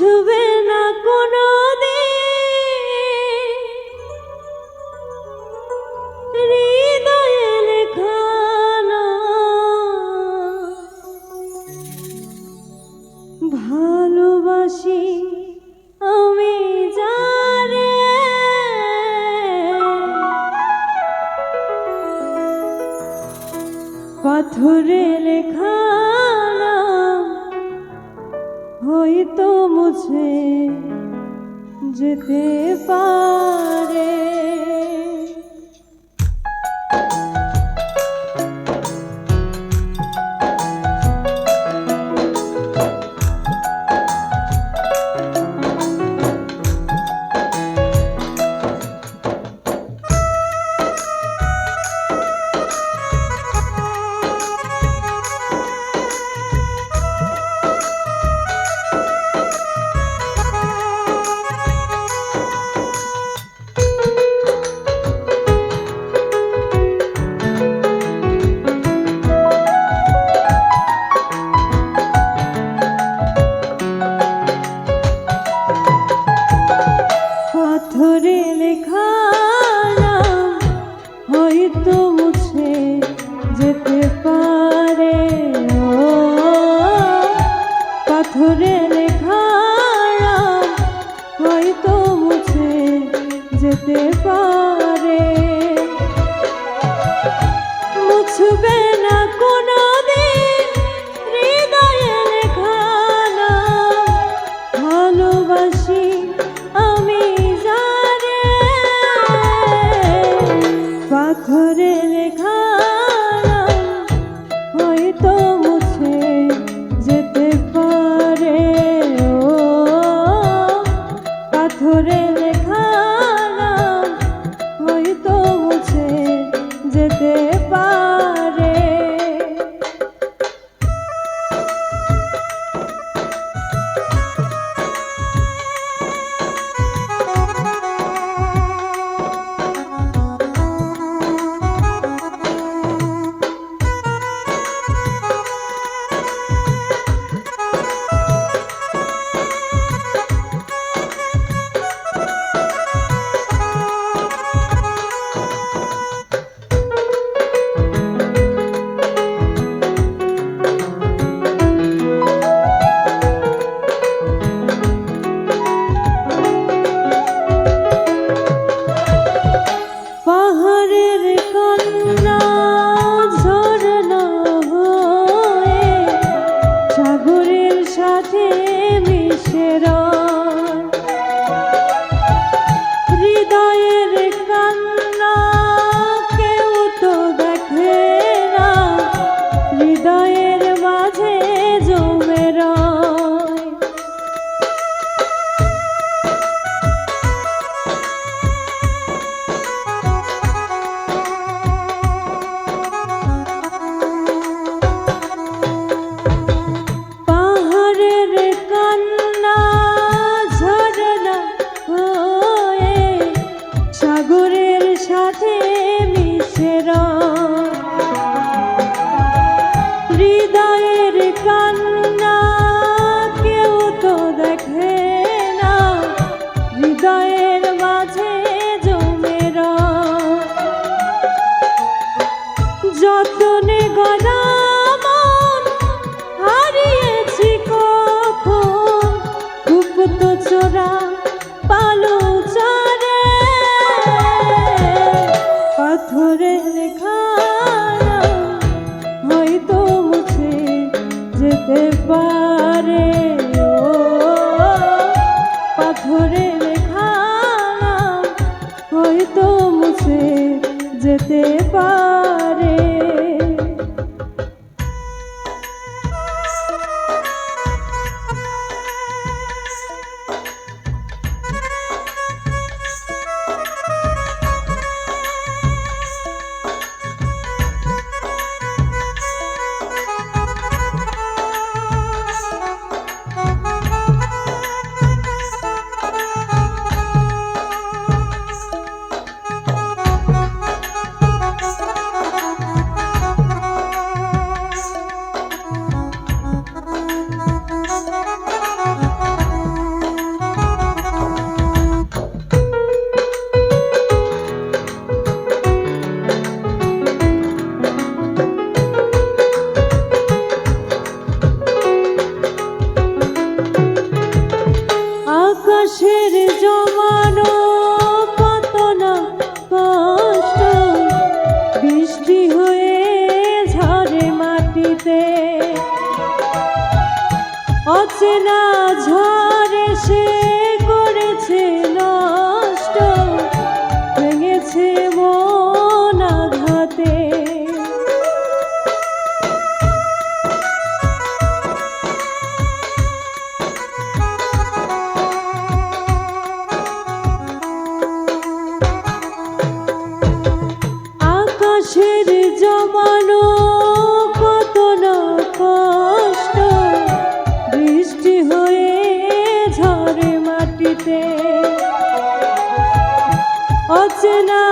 বুঝবে না কোনো ভালোবাসি আমি জানে পাথরে লেখা হয়তো মুছে যেতে পারে baby. বুকের মাঝে জমে যতনে গদা হারিয়েছি কখন উপত পালো চারে পাথরে লেখা হয়তো মুছে যেতে পারে। পাথরে হয়তো মুছে যেতে পার আকাশের জমানো কত না কষ্ট। বৃষ্টি হয়ে ঝরে মাটিতে। অচেনা ঝড় এসে ঝরে মাটিতে অচেনা